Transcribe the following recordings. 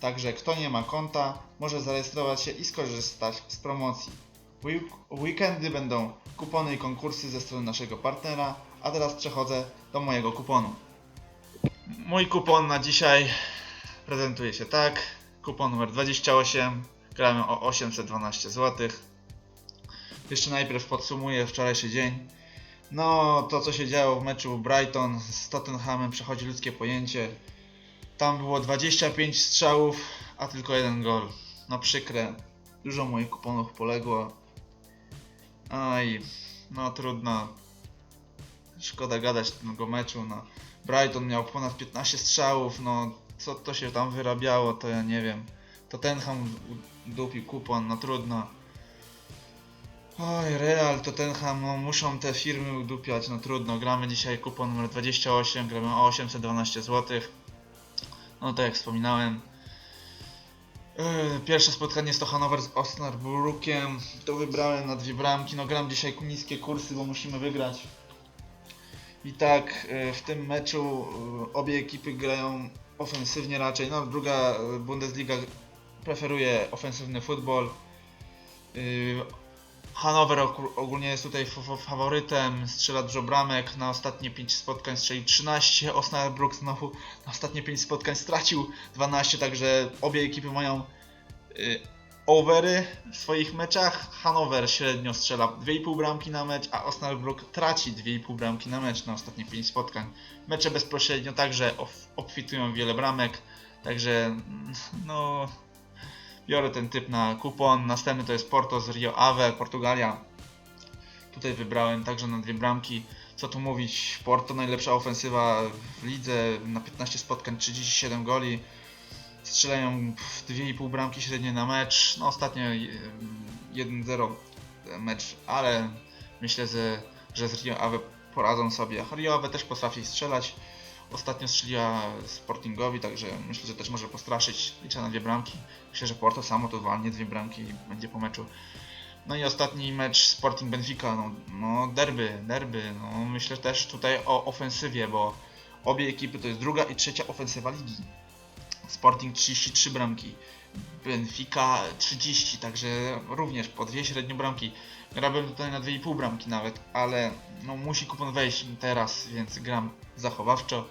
Także kto nie ma konta, może zarejestrować się i skorzystać z promocji. Weekendy będą kupony i konkursy ze strony naszego partnera, a teraz przechodzę do mojego kuponu. Mój kupon na dzisiaj prezentuje się tak. Kupon numer 28. Gramy o 812 zł. Jeszcze najpierw podsumuję wczorajszy dzień. No, to co się działo w meczu Brighton z Tottenhamem przechodzi ludzkie pojęcie. Tam było 25 strzałów, a tylko jeden gol. No przykre. Dużo moich kuponów poległo. Aj, no trudno. Szkoda gadać tego meczu. No. Brighton miał ponad 15 strzałów, no co to się tam wyrabiało, to ja nie wiem. Tottenham dupił kupon, no trudno. Oj, Real, Tottenham, no muszą te firmy udupiać, no trudno. Gramy dzisiaj kupon numer 28, gramy o 812 zł. No tak jak wspominałem. Yy, Pierwsze spotkanie jest to Hanower z Osnabrücken. To wybrałem na dwie bramki. No gram dzisiaj niskie kursy, bo musimy wygrać. I tak yy, w tym meczu yy, obie ekipy grają ofensywnie raczej. No druga Bundesliga preferuje ofensywny futbol. Hanower ogó- ogólnie jest tutaj faworytem, strzela dużo bramek, na ostatnie 5 spotkań strzelił 13, Osnabrück znowu na ostatnie 5 spotkań stracił 12, także obie ekipy mają y, overy w swoich meczach. Hanower średnio strzela 2,5 bramki na mecz, a Osnabrück traci 2,5 bramki na mecz na ostatnie 5 spotkań. Mecze bezpośrednio także obfitują wiele bramek, także mm, no biorę ten typ na kupon. Następny to jest Porto z Rio Ave, Portugalia. Tutaj wybrałem także na dwie bramki. Co tu mówić, Porto najlepsza ofensywa w lidze, na 15 spotkań 37 goli. Strzelają w 2,5 bramki średnie na mecz. No ostatnio e, 1-0 mecz, ale myślę, że z Rio Ave poradzą sobie. Rio Ave też potrafi strzelać. Ostatnio strzeliła Sportingowi, także myślę, że też może postraszyć. Liczę na dwie bramki. Myślę, że Porto samo to walnie dwie bramki i będzie po meczu. No i ostatni mecz Sporting Benfica, no, no derby, derby. No, myślę też tutaj o ofensywie, bo obie ekipy to jest druga i trzecia ofensywa ligi. Sporting 33 bramki, Benfica 30, także również po dwie średnio bramki. Grałbym tutaj na 2,5 bramki nawet, ale no musi kupon wejść teraz, więc gram zachowawczo.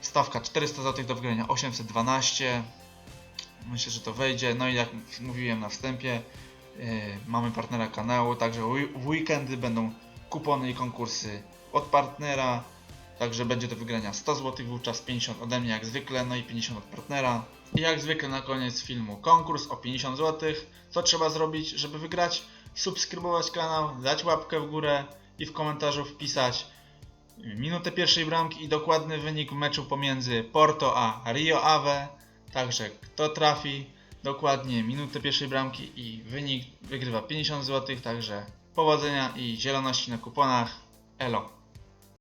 Stawka 400 zł do wygrania 812. Myślę, że to wejdzie. No i jak mówiłem na wstępie, yy, mamy partnera kanału, także w weekendy będą kupony i konkursy od partnera. Także będzie do wygrania 100 zł, wówczas 50 ode mnie jak zwykle, no i 50 od partnera. I jak zwykle na koniec filmu konkurs o 50 zł. Co trzeba zrobić, żeby wygrać? Subskrybować kanał, dać łapkę w górę i w komentarzu wpisać minutę pierwszej bramki i dokładny wynik meczu pomiędzy Porto a Rio Ave. Także kto trafi dokładnie minutę pierwszej bramki i wynik wygrywa 50 zł. Także powodzenia i zieloności na kuponach. Elo.